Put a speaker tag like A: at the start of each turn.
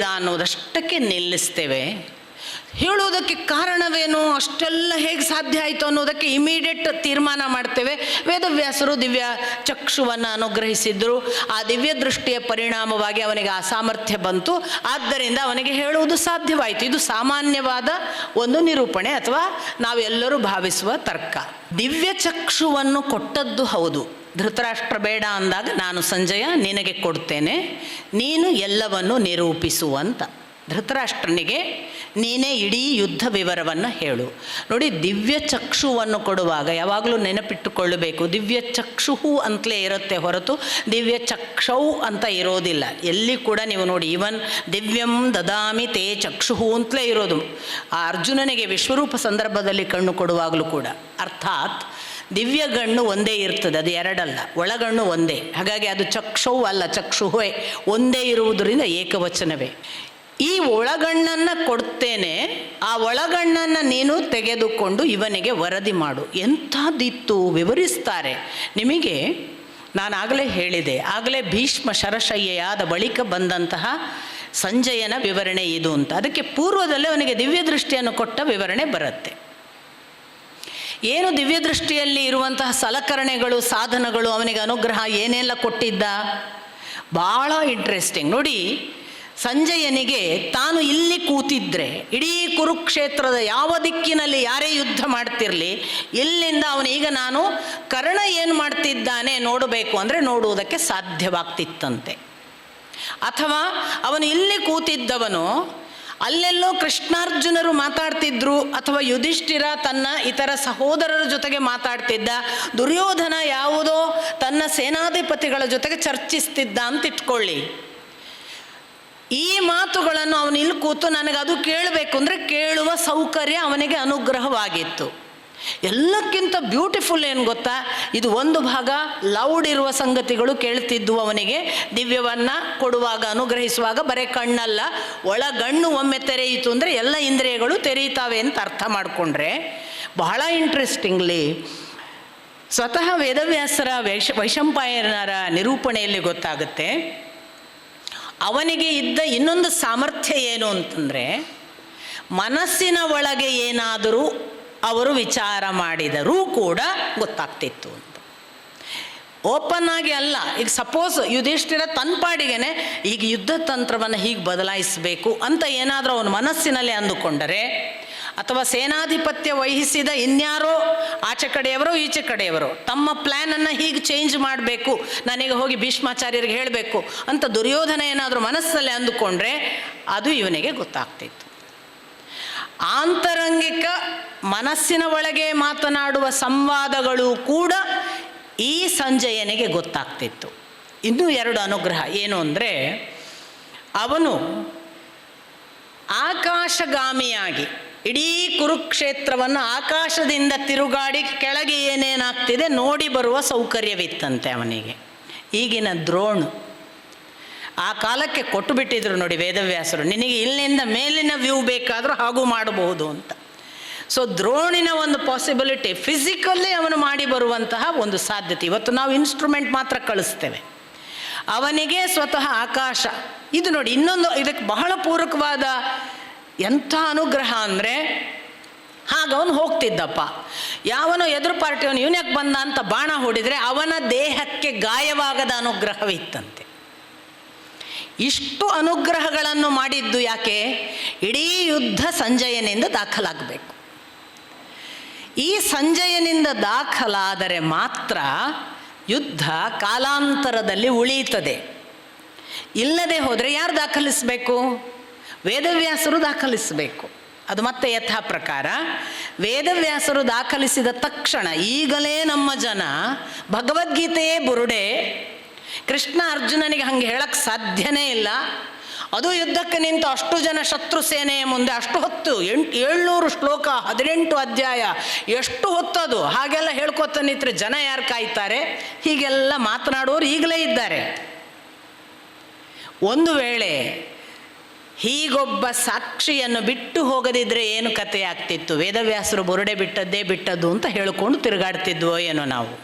A: ಹೇಳಿದ ಅನ್ನೋದಷ್ಟಕ್ಕೆ ನಿಲ್ಲಿಸ್ತೇವೆ. ಹೇಳುವುದಕ್ಕೆ ಕಾರಣವೇನು, ಅಷ್ಟೆಲ್ಲ ಹೇಗೆ ಸಾಧ್ಯ ಆಯಿತು ಅನ್ನೋದಕ್ಕೆ ಇಮಿಡಿಯೇಟ್ ತೀರ್ಮಾನ ಮಾಡ್ತೇವೆ. ವೇದವ್ಯಾಸರು ದಿವ್ಯ ಚಕ್ಷುವನ್ನು ಅನುಗ್ರಹಿಸಿದ್ರು. ಆ ದಿವ್ಯ ದೃಷ್ಟಿಯ ಪರಿಣಾಮವಾಗಿ ಅವನಿಗೆ ಆ ಬಂತು. ಆದ್ದರಿಂದ ಅವನಿಗೆ ಹೇಳುವುದು ಸಾಧ್ಯವಾಯಿತು. ಇದು ಸಾಮಾನ್ಯವಾದ ಒಂದು ನಿರೂಪಣೆ ಅಥವಾ ನಾವೆಲ್ಲರೂ ಭಾವಿಸುವ ತರ್ಕ. ದಿವ್ಯ ಚಕ್ಷುವನ್ನು ಕೊಟ್ಟದ್ದು ಹೌದು. ಧೃತರಾಷ್ಟ್ರ ಬೇಡ ಅಂದಾಗ ನಾನು ಸಂಜಯ ನಿನಗೆ ಕೊಡ್ತೇನೆ, ನೀನು ಎಲ್ಲವನ್ನು ನಿರೂಪಿಸುವಂತ ಧೃತರಾಷ್ಟ್ರನಿಗೆ ನೀನೇ ಇಡೀ ಯುದ್ಧ ವಿವರವನ್ನು ಹೇಳು. ನೋಡಿ, ದಿವ್ಯ ಚಕ್ಷುವನ್ನು ಕೊಡುವಾಗ ಯಾವಾಗಲೂ ನೆನಪಿಟ್ಟುಕೊಳ್ಳಬೇಕು. ದಿವ್ಯ ಚಕ್ಷುಹು ಅಂತಲೇ ಇರುತ್ತೆ ಹೊರತು ದಿವ್ಯ ಚಕ್ಷೌ ಅಂತ ಇರೋದಿಲ್ಲ. ಎಲ್ಲಿ ಕೂಡ ನೀವು ನೋಡಿ, ಇವನ್ ದಿವ್ಯಂ ದದಾಮಿ ತೇ ಚಕ್ಷುಹು ಅಂತಲೇ ಇರೋದು. ಆ ಅರ್ಜುನನಿಗೆ ವಿಶ್ವರೂಪ ಸಂದರ್ಭದಲ್ಲಿ ಕಣ್ಣು ಕೊಡುವಾಗಲೂ ಕೂಡ. ಅರ್ಥಾತ್ ದಿವ್ಯ ಗಣ್ಣು ಒಂದೇ ಇರ್ತದೆ, ಅದು ಎರಡಲ್ಲ. ಒಳಗಣ್ಣು ಒಂದೇ. ಹಾಗಾಗಿ ಅದು ಚಕ್ಷುವು ಅಲ್ಲ, ಚಕ್ಷುಹೇ ಒಂದೇ ಇರುವುದರಿಂದ ಏಕವಚನವೇ. ಈ ಒಳಗಣ್ಣನ್ನು ಕೊಡ್ತೇನೆ, ಆ ಒಳಗಣ್ಣನ್ನು ನೀನು ತೆಗೆದುಕೊಂಡು ಇವನಿಗೆ ವರದಿ ಮಾಡು. ಎಂಥದ್ದಿತ್ತು ವಿವರಿಸ್ತಾರೆ. ನಿಮಗೆ ನಾನು ಆಗಲೇ ಹೇಳಿದೆ, ಆಗಲೇ ಭೀಷ್ಮ ಶರಶಯ್ಯಾದ ಬಳಿಕ ಬಂದಂತಹ ಸಂಜಯನ ವಿವರಣೆ ಇದು ಅಂತ. ಅದಕ್ಕೆ ಪೂರ್ವದಲ್ಲೇ ಅವನಿಗೆ ದಿವ್ಯ ದೃಷ್ಟಿಯನ್ನು ಕೊಟ್ಟ ವಿವರಣೆ ಬರುತ್ತೆ. ಏನು ದಿವ್ಯ ದೃಷ್ಟಿಯಲ್ಲಿ ಇರುವಂತಹ ಸಲಕರಣೆಗಳು, ಸಾಧನಗಳು ಅವನಿಗೆ ಅನುಗ್ರಹ ಏನೆಲ್ಲ ಕೊಟ್ಟಿದ್ದ? ಭಾಳ ಇಂಟ್ರೆಸ್ಟಿಂಗ್ ನೋಡಿ, ಸಂಜಯನಿಗೆ ತಾನು ಇಲ್ಲಿ ಕೂತಿದ್ರೆ, ಇಡೀ ಕುರುಕ್ಷೇತ್ರದ ಯಾವ ದಿಕ್ಕಿನಲ್ಲಿ ಯಾರೇ ಯುದ್ಧ ಮಾಡ್ತಿರಲಿ, ಇಲ್ಲಿಂದ ಅವನೀಗ ನಾನು ಕರ್ಣ ಏನು ಮಾಡ್ತಿದ್ದಾನೆ ನೋಡಬೇಕು ಅಂದರೆ ನೋಡುವುದಕ್ಕೆ ಸಾಧ್ಯವಾಗ್ತಿತ್ತಂತೆ. ಅಥವಾ ಅವನು ಇಲ್ಲಿ ಕೂತಿದ್ದವನು ಅಲ್ಲೆಲ್ಲೋ ಕೃಷ್ಣಾರ್ಜುನರು ಮಾತಾಡ್ತಿದ್ರು ಅಥವಾ ಯುಧಿಷ್ಠಿರ ತನ್ನ ಇತರ ಸಹೋದರರ ಜೊತೆಗೆ ಮಾತಾಡ್ತಿದ್ದ, ದುರ್ಯೋಧನ ಯಾವುದೋ ತನ್ನ ಸೇನಾಧಿಪತಿಗಳ ಜೊತೆಗೆ ಚರ್ಚಿಸ್ತಿದ್ದ ಅಂತ ಇಟ್ಕೊಳ್ಳಿ. ಈ ಮಾತುಗಳನ್ನು ಅವನು ಇಲ್ಲಿ ಕೂತು ನನಗೆ ಅದು ಕೇಳಬೇಕು ಅಂದರೆ ಕೇಳುವ ಸೌಕರ್ಯ ಅವನಿಗೆ ಅನುಗ್ರಹವಾಗಿತ್ತು. ಎಲ್ಲಕ್ಕಿಂತ ಬ್ಯೂಟಿಫುಲ್ ಏನು ಗೊತ್ತಾ? ಇದು ಒಂದು ಭಾಗ ಲೌಡ್ ಇರುವ ಸಂಗತಿಗಳು ಕೇಳ್ತಿದ್ದು ಅವನಿಗೆ. ದಿವ್ಯವನ್ನು ಕೊಡುವಾಗ, ಅನುಗ್ರಹಿಸುವಾಗ ಬರೀ ಕಣ್ಣಲ್ಲ. ಒಳಗಣ್ಣು ಒಮ್ಮೆ ತೆರೆಯಿತು ಅಂದರೆ ಎಲ್ಲ ಇಂದ್ರಿಯಗಳು ತೆರೆಯುತ್ತವೆ ಅಂತ ಅರ್ಥ ಮಾಡಿಕೊಂಡ್ರೆ ಬಹಳ ಇಂಟ್ರೆಸ್ಟಿಂಗ್ಲಿ ಸ್ವತಃ ವೇದವ್ಯಾಸರ ವೈಶ, ವೈಶಂಪಾಯನರ ನಿರೂಪಣೆಯಲ್ಲಿ ಗೊತ್ತಾಗುತ್ತೆ. ಅವನಿಗೆ ಇದ್ದ ಇನ್ನೊಂದು ಸಾಮರ್ಥ್ಯ ಏನು ಅಂತಂದರೆ ಮನಸ್ಸಿನ ಒಳಗೆ ಏನಾದರೂ ಅವರು ವಿಚಾರ ಮಾಡಿದರೂ ಕೂಡ ಗೊತ್ತಾಗ್ತಿತ್ತು ಅಂತ. ಓಪನ್ ಆಗಿ ಅಲ್ಲ. ಈಗ ಸಪೋಸ್ ಯುಧಿಷ್ಠಿರ ತನ್ನ ಪಾಡಿಗೆನೆ ಈಗ ಯುದ್ಧ ತಂತ್ರವನ್ನು ಹೀಗೆ ಬದಲಾಯಿಸಬೇಕು ಅಂತ ಏನಾದರೂ ಅವನ ಮನಸ್ಸಿನಲ್ಲಿ ಅಂದುಕೊಂಡರೆ, ಅಥವಾ ಸೇನಾಧಿಪತ್ಯ ವಹಿಸಿದ ಇನ್ಯಾರೋ ಆಚೆ ಕಡೆಯವರೋ, ಈಚೆ ಕಡೆಯವರೋ, ತಮ್ಮ ಪ್ಲ್ಯಾನನ್ನು ಹೀಗೆ ಚೇಂಜ್ ಮಾಡಬೇಕು, ನನಗೆ ಹೋಗಿ ಭೀಷ್ಮಾಚಾರ್ಯರಿಗೆ ಹೇಳಬೇಕು ಅಂತ ದುರ್ಯೋಧನ ಏನಾದರೂ ಮನಸ್ಸಲ್ಲಿ ಅಂದುಕೊಂಡ್ರೆ ಅದು ಇವನಿಗೆ ಗೊತ್ತಾಗ್ತಿತ್ತು. ಆಂತರಂಗಿಕ ಮನಸ್ಸಿನ ಒಳಗೆ ಮಾತನಾಡುವ ಸಂವಾದಗಳು ಕೂಡ ಈ ಸಂಜಯನಿಗೆ ಗೊತ್ತಾಗ್ತಿತ್ತು. ಇನ್ನೂ ಎರಡು ಅನುಗ್ರಹ. ಏನು ಅಂದರೆ, ಅವನು ಆಕಾಶಗಾಮಿಯಾಗಿ, ಇಡೀ ಕುರುಕ್ಷೇತ್ರವನ್ನು ಆಕಾಶದಿಂದ ತಿರುಗಾಡಿ ಕೆಳಗೆ ಏನೇನಾಗ್ತಿದೆ ನೋಡಿ ಬರುವ ಸೌಕರ್ಯವಿತ್ತಂತೆ ಅವನಿಗೆ. ಈಗಿನ ದ್ರೋಣು. ಆ ಕಾಲಕ್ಕೆ ಕೊಟ್ಟು ಬಿಟ್ಟಿದ್ರು ನೋಡಿ ವೇದವ್ಯಾಸರು. ನಿನಗೆ ಇಲ್ಲಿಂದ ಮೇಲಿನ ವ್ಯೂ ಬೇಕಾದರೂ ಹಾಗೂ ಮಾಡಬಹುದು ಅಂತ. ಸೊ ದ್ರೋಣಿನ ಒಂದು ಪಾಸಿಬಿಲಿಟಿ ಫಿಸಿಕಲ್ಲಿ ಅವನು ಮಾಡಿ ಬರುವಂತಹ ಒಂದು ಸಾಧ್ಯತೆ. ಇವತ್ತು ನಾವು ಇನ್ಸ್ಟ್ರೂಮೆಂಟ್ ಮಾತ್ರ ಕಳಿಸ್ತೇವೆ. ಅವನಿಗೆ ಸ್ವತಃ ಆಕಾಶ. ಇದು ನೋಡಿ, ಇನ್ನೊಂದು ಇದಕ್ಕೆ ಬಹಳ ಪೂರಕವಾದ ಎಂಥ ಅನುಗ್ರಹ ಅಂದರೆ, ಹಾಗ ಅವನು ಹೋಗ್ತಿದ್ದಪ್ಪ. ಯಾವನು ಎದುರು ಪಾರ್ಟಿಯವನು ಇವನ್ಯಾಕೆ ಬಂದ? ಅಂತ ಬಾಣ ಹೊಡಿದ್ರೆ ಅವನ ದೇಹಕ್ಕೆ ಗಾಯವಾಗದ ಅನುಗ್ರಹವಿತ್ತಂತೆ ಇಷ್ಟು ಅನುಗ್ರಹಗಳನ್ನು ಮಾಡಿದ್ದು ಯಾಕೆ? ಇಡೀ ಯುದ್ಧ ಸಂಜಯನಿಂದ ದಾಖಲಾಗಬೇಕು. ಈ ಸಂಜಯನಿಂದ ದಾಖಲಾದರೆ ಮಾತ್ರ ಯುದ್ಧ ಕಾಲಾಂತರದಲ್ಲಿ ಉಳಿಯುತ್ತದೆ. ಇಲ್ಲದೆ ಹೋದರೆ ಯಾರು ದಾಖಲಿಸಬೇಕು? ವೇದವ್ಯಾಸರು ದಾಖಲಿಸಬೇಕು. ಅದು ಮತ್ತೆ ಯಥಾ ಪ್ರಕಾರ. ವೇದವ್ಯಾಸರು ದಾಖಲಿಸಿದ ತಕ್ಷಣ ಈಗಲೇ ನಮ್ಮ ಜನ ಭಗವದ್ಗೀತೆಯೇ ಬುರುಡೆ. ಕೃಷ್ಣ ಅರ್ಜುನನಿಗೆ ಹಂಗೆ ಹೇಳಕ್ಕೆ ಸಾಧ್ಯನೇ ಇಲ್ಲ. ಅದು ಯುದ್ಧಕ್ಕೆ ನಿಂತು ಅಷ್ಟು ಜನ ಶತ್ರು ಸೇನೆಯ ಮುಂದೆ ಅಷ್ಟು ಹೊತ್ತು ಎಂಟು ಏಳ್ನೂರು ಶ್ಲೋಕ ಹದಿನೆಂಟು ಅಧ್ಯಾಯ ಎಷ್ಟು ಹೊತ್ತದು? ಹಾಗೆಲ್ಲ ಹೇಳ್ಕೊತ ನಿಂತರೆ ಜನ ಯಾರು ಕಾಯ್ತಾರೆ? ಹೀಗೆಲ್ಲ ಮಾತನಾಡೋರು ಈಗಲೇ ಇದ್ದಾರೆ. ಒಂದು ವೇಳೆ ಹೀಗೊಬ್ಬ ಸಾಕ್ಷಿಯನ್ನು ಬಿಟ್ಟು ಹೋಗದಿದ್ರೆ ಏನು ಕಥೆ ಆಗ್ತಿತ್ತು ವೇದವ್ಯಾಸರು ಬುರುಡೆ ಬಿಟ್ಟದ್ದೇ ಬಿಟ್ಟದ್ದು ಅಂತ ಹೇಳ್ಕೊಂಡು ತಿರುಗಾಡ್ತಿದ್ವೋ ಏನೋ ನಾವು.